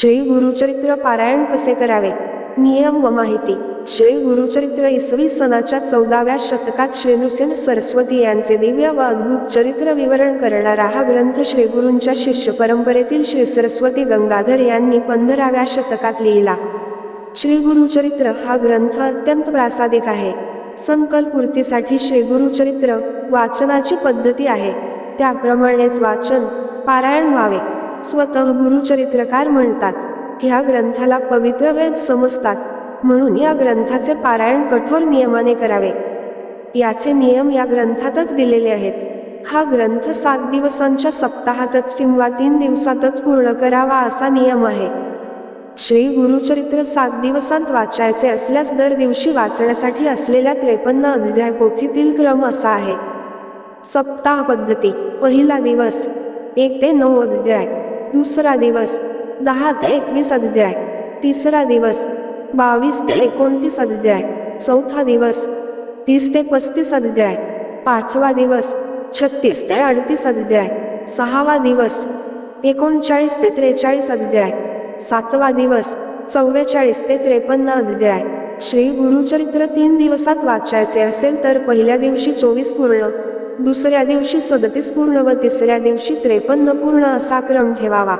श्री गुरुचरित्र पारायण कसे करावे? नियम व माहिती. श्री गुरुचरित्र इसवी सनाच्या चौदाव्या शतकात श्री नृसिंह सरस्वती यांचे दिव्य व अद्भुत चरित्र विवरण करणारा हा ग्रंथ श्री गुरूंच्या शिष्य परंपरेतील श्री सरस्वती गंगाधर यांनी पंधराव्या शतकात लिहिला. श्री गुरुचरित्र हा ग्रंथ अत्यंत प्रासादिक आहे. संकल्पूर्तीसाठी श्री गुरुचरित्र वाचनाची पद्धती आहे. त्याप्रमाणेच वाचन पारायण व्हावे. स्वतः गुरुचरित्रकार म्हणतात. ह्या ग्रंथाला पवित्र वेद समजतात. म्हणून या ग्रंथाचे पारायण कठोर नियमाने करावे. याचे नियम या ग्रंथातच दिलेले आहेत. हा ग्रंथ सात दिवसांच्या सप्ताहातच किंवा तीन दिवसातच पूर्ण करावा असा नियम आहे. श्री गुरुचरित्र सात दिवसांत वाचायचे असल्यास दर दिवशी वाचण्यासाठी असलेल्या त्रेपन्न अध्याय पोथीतील क्रम असा आहे. सप्ताह पद्धती पहिला दिवस एक ते नऊ अध्याय. दुसरा दिवस दहा ते एकवीस अध्याय तिसरा दिवस बावीस ते एकोणतीस अध्याय चौथा दिवस तीस ते पस्तीस अध्याय पाचवा दिवस छत्तीस ते अडतीस अध्याय सहावा दिवस एकोणचाळीस ते त्रेचाळीस अध्याय सातवा दिवस चव्वेचाळीस ते त्रेपन्न अध्याय. श्री गुरुचरित्र तीन दिवसात वाचायचे असेल तर पहिल्या दिवशी चोवीस पूर्ण दुसऱ्या दिवशी सदतीस पूर्ण व तिसऱ्या दिवशी त्रेपन्न पूर्ण असा क्रम ठेवावा.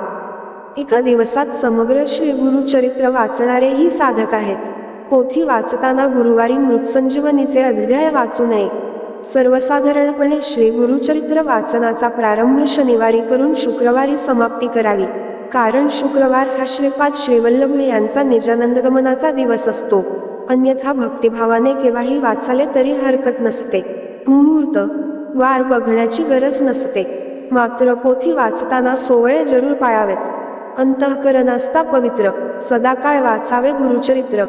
एका दिवसात समग्र श्री गुरुचरित्र वाचणारेही साधक आहेत. पोथी वाचताना गुरुवारी मृत्संजीवनीचे अध्याय वाचू नये. सर्वसाधारणपणे श्री गुरुचरित्र वाचनाचा प्रारंभ शनिवारी करून शुक्रवारी समाप्ती करावी. कारण शुक्रवार हा श्रीपाद श्रीवल्लभ यांचा निजानंदगमनाचा दिवस असतो. अन्यथा भक्तिभावाने केव्हाही वाचाले तरी हरकत नसते. मुहूर्त वार बघण्याची गरज नसते. मात्र पोथी वाचताना सोवळे जरूर पाळावेत. अंतःकरण असता पवित्र सदाकाळ वाचावे गुरुचरित्र.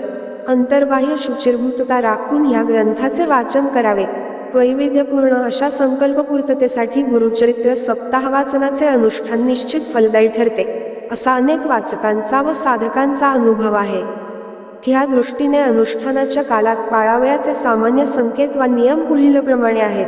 अंतर्बाह्य शुचिरभूतता राखून या ग्रंथाचे वाचन करावे. वैविध्यपूर्ण अशा संकल्पपूर्ततेसाठी गुरुचरित्र सप्ताह वाचनाचे अनुष्ठान निश्चित फलदायी ठरते असा अनेक वाचकांचा व साधकांचा अनुभव आहे. ह्या दृष्टीने अनुष्ठानाच्या कालात पाळावयाचे सामान्य संकेत वा नियम पुढीलप्रमाणे आहेत.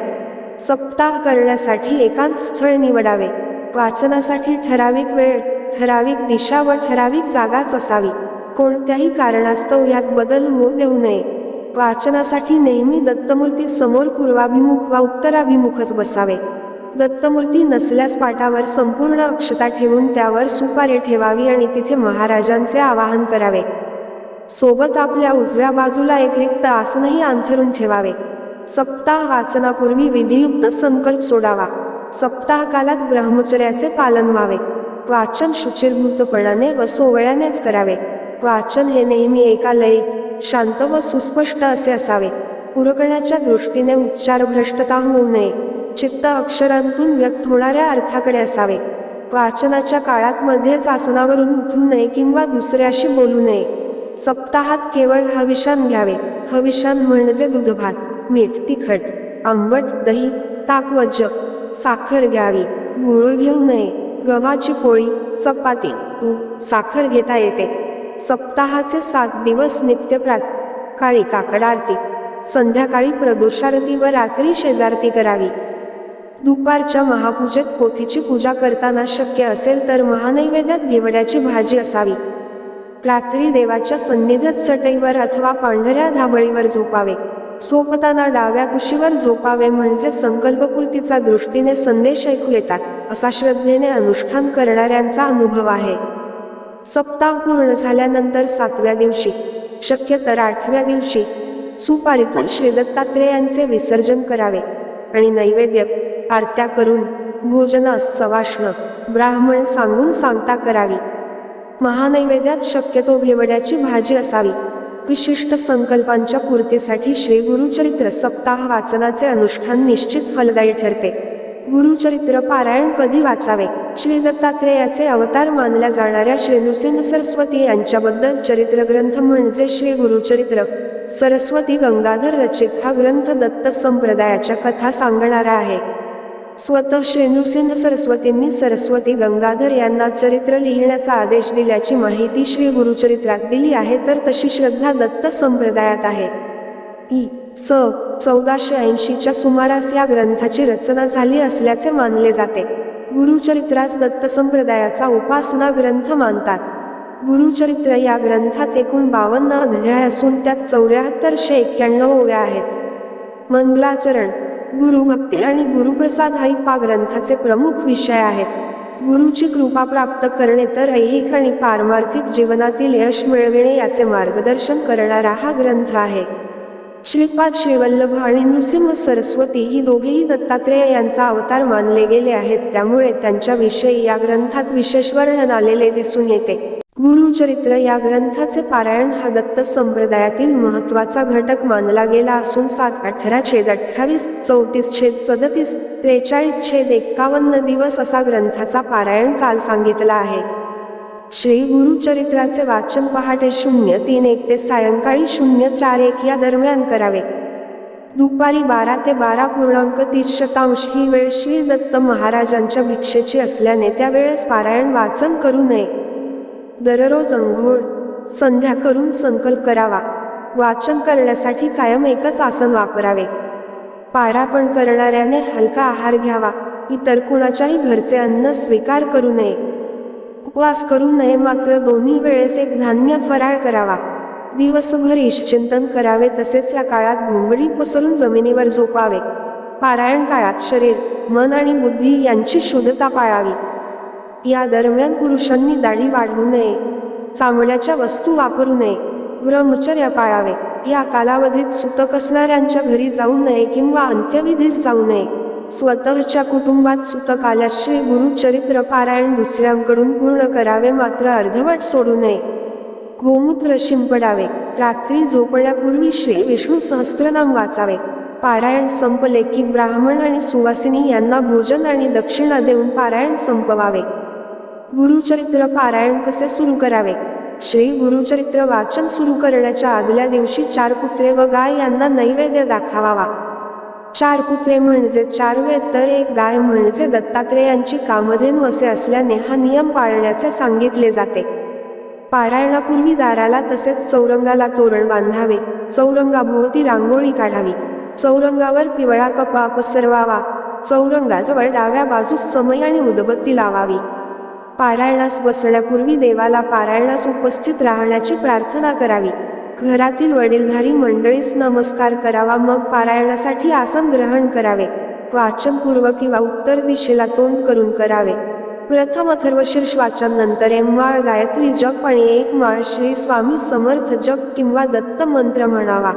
सप्ताह करण्यासाठी एकांत स्थळ निवडावे. वाचनासाठी ठराविक वेळ ठराविक दिशा व ठराविक जागाच असावी. कोणत्याही कारणास्तव यात बदल होऊ देऊ नये. वाचनासाठी नेहमी दत्तमूर्ती समोर पूर्वाभिमुख वा उत्तराभिमुखच बसावे. दत्तमूर्ती नसल्यास पाटावर संपूर्ण अक्षता ठेवून त्यावर सुपारी ठेवावी आणि तिथे महाराजांचे आवाहन करावे. सोबत आपल्या उजव्या बाजूला एक रिक्त आसनही अंथरून ठेवावे. सप्ताह वाचनापूर्वी विधियुक्त संकल्प सोडावा. सप्ताह कालात ब्रह्मचर्याचे पालन व्हावे. वाचन शुचिरभूतपणाने व सोवळ्यानेच करावे. वाचन हे नेहमी एका लयीत शांत व सुस्पष्ट असे असावे. पुरकण्याच्या दृष्टीने उच्चार भ्रष्टता होऊ नये. चित्त अक्षरांतून व्यक्त होणाऱ्या अर्थाकडे असावे. वाचनाच्या काळात मध्येच आसनावरून उठू नये किंवा दुसऱ्याशी बोलू नये. सप्ताहात केवळ हविषान घ्यावे. हविषान म्हणजे दुधभात. मीठ तिखट आंबट दही ताक व जग साखर घ्यावी. गुळ घेऊ नये. गव्हाची पोळी चपाती. तूप साखर घेता येते. सप्ताहाचे सात दिवस नित्यप्रात काळी काकड आरती. संध्याकाळी प्रदोषारती व रात्री शेजारती करावी. दुपारच्या महापूजेत पोथीची पूजा करताना शक्य असेल तर महानैवेद्यात घेवड्याची भाजी असावी. रात्री देवाच्या सन्निधत चटईवर अथवा पांढऱ्या धाबळीवर झोपावे. झोपताना डाव्या कुशीवर झोपावे म्हणजे संकल्पपूर्तीचा दृष्टीने संदेश ऐकू येतात असा श्रद्धेने अनुष्ठान करणाऱ्यांचा अनुभव आहे. सप्ताह पूर्ण झाल्यानंतर सातव्या दिवशी शक्य तर आठव्या दिवशी सुपारीतून श्रीदत्तात्रेयांचे विसर्जन करावे आणि नैवेद्य आरत्या करून भोजनास सवाष्ण ब्राह्मण सांगून सांगता करावी. महानैवेद्यात शक्यतो घेवड्याची भाजी असावी. विशिष्ट संकल्पांच्या पूर्तीसाठी श्री गुरुचरित्र सप्ताह वाचनाचे अनुष्ठान निश्चित फलदायी ठरते. गुरुचरित्र पारायण कधी वाचावे? श्री दत्तात्रेयाचे अवतार मानल्या जाणाऱ्या श्री नृसिंह सरस्वती यांच्याबद्दल चरित्र ग्रंथ म्हणजे श्री गुरुचरित्र. सरस्वती गंगाधर रचित हा ग्रंथ दत्त संप्रदायाच्या कथा सांगणारा आहे. स्वतः श्री सरस्वतींनी सरस्वती गंगाधर यांना चरित्र लिहिण्याचा आदेश दिल्याची माहिती श्री गुरुचरित्रात दिली आहे तर तशी श्रद्धा दत्त संप्रदायात आहे. ई स. चौदाशे ऐंशीच्या सुमारास या ग्रंथाची रचना झाली असल्याचे मानले जाते. गुरुचरित्रास दत्त संप्रदायाचा उपासना ग्रंथ मानतात. गुरुचरित्र या ग्रंथात एकूण बावन्न अध्याय असून त्यात चौऱ्याहत्तरशे एक्क्याण्णव ओव्या आहेत. मंगलाचरण गुरुभक्ती आणि गुरुप्रसाद हा पा ग्रंथाचे प्रमुख विषय आहेत. गुरुची कृपा प्राप्त करणे तर ऐहिक आणि पारमार्थिक जीवनातील यश मिळविणे याचे मार्गदर्शन करणारा हा ग्रंथ आहे. श्रीपाद श्रीवल्लभ आणि नृसिंह सरस्वती ही दोघेही दत्तात्रेय यांचा अवतार मानले गेले आहेत. त्यामुळे त्यांच्याविषयी या ग्रंथात विशेष वर्णन आलेले दिसून येते. गुरुचरित्र या ग्रंथाचे पारायण हा दत्त संप्रदायातील महत्त्वाचा घटक मानला गेला असून सात अठरा छेद अठ्ठावीस चौतीस छेद सदतीस त्रेचाळीस छेद एक्कावन्न दिवस असा ग्रंथाचा पारायण काल सांगितला आहे. श्री गुरुचरित्राचे वाचन पहाटे शून्य तीन एक ते सायंकाळी शून्य चार एक या दरम्यान करावे. दुपारी बारा ते बारा पूर्णांक तीस शतांश ही वेळ श्री दत्त महाराजांच्या भिक्षेची असल्याने त्यावेळेस पारायण वाचन करू नये. दररोज अंघोळ संध्या करून संकल्प करावा. वाचन करण्यासाठी कायम एकच आसन वापरावे. पारापण करणाऱ्याने हलका आहार घ्यावा. इतर कुणाच्याही घरचे अन्न स्वीकार करू नये. उपवास करू नये मात्र दोन्ही वेळेस एक धान्य फराळ करावा. दिवसभर ईशचिंतन करावे तसेच या काळात घोंगडी पसरून जमिनीवर झोपावे. पारायण काळात शरीर मन आणि बुद्धी यांची शुद्धता पाळावी. या दरम्यान पुरुषांनी दाढी वाढवू नये चामड्याच्या वस्तू वापरू नये ब्रह्मचर्य पाळावे. या कालावधीत सुतक असणाऱ्यांच्या घरी जाऊ नये किंवा अंत्यविधीस जाऊ नये. स्वतःच्या कुटुंबात सुतक आल्यास श्री गुरुचरित्र पारायण दुसऱ्यांकडून पूर्ण करावे मात्र अर्धवट सोडू नये. गोमूत्र शिंपडावे. रात्री झोपण्यापूर्वी श्री विष्णू सहस्त्रनाम वाचावे. पारायण संपले की ब्राह्मण आणि सुवासिनी यांना भोजन आणि दक्षिणा देऊन पारायण संपवावे. गुरुचरित्र पारायण कसे सुरू करावे? श्री गुरुचरित्र वाचन सुरू करण्याच्या आदल्या दिवशी चार कुत्रे व गाय यांना नैवेद्य दाखवावा. चार कुत्रे म्हणजे चार वेद तर एक गाय म्हणजे दत्तात्रेयांची कामधेन असे असल्याने हा नियम पाळण्याचे सांगितले जाते. पारायणापूर्वी दाराला तसेच चौरंगाला तोरण बांधावे चौरंगाभोवती रांगोळी काढावी चौरंगावर पिवळा कपा पसरवावा चौरंगाजवळ डाव्या बाजूस समय आणि उदबत्ती लावावी. पारायणास बसण्यापूर्वी देवाला पारायणास उपस्थित राहण्याची प्रार्थना करावी. घरातील वडीलधारी मंडळीस नमस्कार करावा मग पारायणासाठी आसन ग्रहण करावे. वाचनपूर्व किंवा उत्तर दिशेला तोंड करून करावे. प्रथम अथर्वशीर्ष वाचन नंतर एमवाळ गायत्री जप आणि एक माळ श्री स्वामी समर्थ जप किंवा दत्त मंत्र म्हणावा.